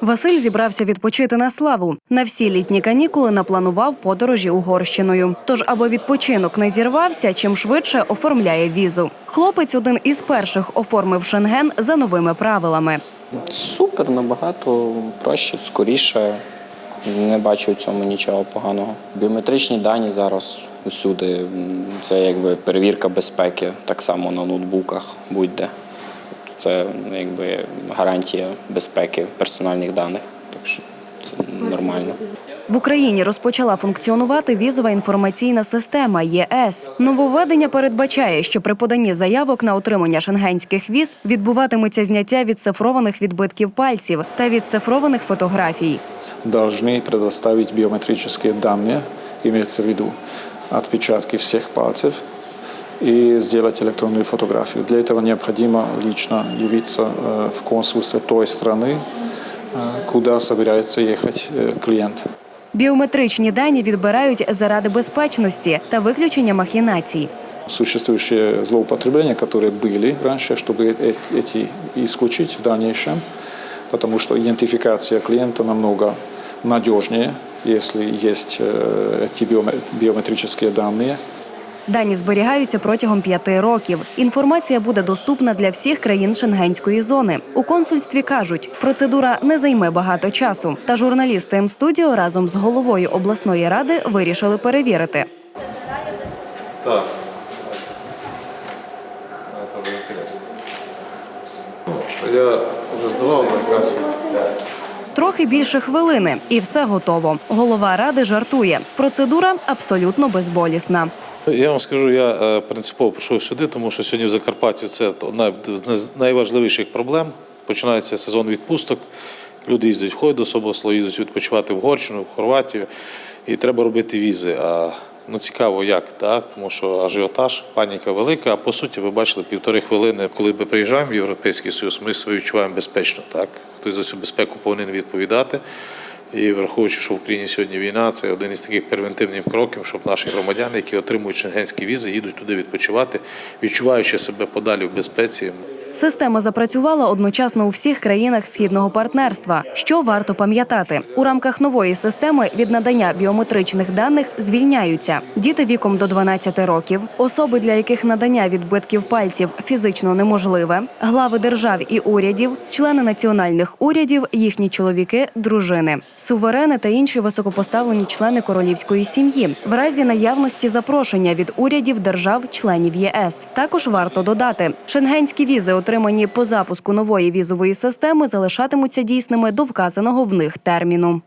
Василь зібрався відпочити на славу. На всі літні канікули напланував подорожі Угорщиною. Тож, аби відпочинок не зірвався, чим швидше оформляє візу. Хлопець один із перших оформив Шенген за новими правилами. Супер, набагато проще, скоріше. Не бачу в цьому нічого поганого. Біометричні дані зараз усюди. Це якби перевірка безпеки, так само на ноутбуках будь-де. Це якби гарантія безпеки персональних даних. Так що це нормально. В Україні розпочала функціонувати візова інформаційна система ЄС. Нововведення передбачає, що при поданні заявок на отримання шенгенських віз відбуватиметься зняття відцифрованих відбитків пальців та відцифрованих фотографій. должны предоставить биометрические данные, имеется в виду отпечатки всех пальцев, и сделать электронную фотографию. Для этого необходимо лично явиться э, в консульство той страны, э, куда собирается ехать э, клиент. Біометричні дані відбирають заради безпечності та виключення махінацій. Существующие злоупотребления, которые были раньше, чтобы э- эти исключить в дальнейшем, потому что идентификация клиента намного надежнее, если есть э, эти биоме- биометрические данные. Дані зберігаються протягом п'яти років. Інформація буде доступна для всіх країн шенгенської зони. У консульстві кажуть, процедура не займе багато часу. Та журналісти М-студіо разом з головою обласної ради вирішили перевірити. Так. Я вже здавав на. Трохи більше хвилини, і все готово. Голова ради жартує. Процедура абсолютно безболісна. Я вам скажу, я е, принципово прийшов сюди, тому що сьогодні в Закарпатті це одна з найважливіших проблем. Починається сезон відпусток. Люди їздять в Хойдос, обласло, їздять відпочивати в Горщину, в Хорватію, і треба робити візи. А ну цікаво, як так, тому що ажіотаж, паніка велика. А по суті, ви бачили півтори хвилини, коли ми приїжджаємо в Європейський Союз, ми себе відчуваємо безпечно. Так, хтось за цю безпеку повинен відповідати. І враховуючи, що в Україні сьогодні війна, це один із таких превентивних кроків, щоб наші громадяни, які отримують шенгенські візи, їдуть туди відпочивати, відчуваючи себе подалі в безпеці. Система запрацювала одночасно у всіх країнах східного партнерства. Що варто пам'ятати у рамках нової системи від надання біометричних даних звільняються діти віком до 12 років, особи, для яких надання відбитків пальців фізично неможливе, глави держав і урядів, члени національних урядів, їхні чоловіки, дружини, суверени та інші високопоставлені члени королівської сім'ї, в разі наявності запрошення від урядів держав-членів ЄС. Також варто додати, шенгенські візи, отримані по запуску нової візової системи, залишатимуться дійсними до вказаного в них терміну.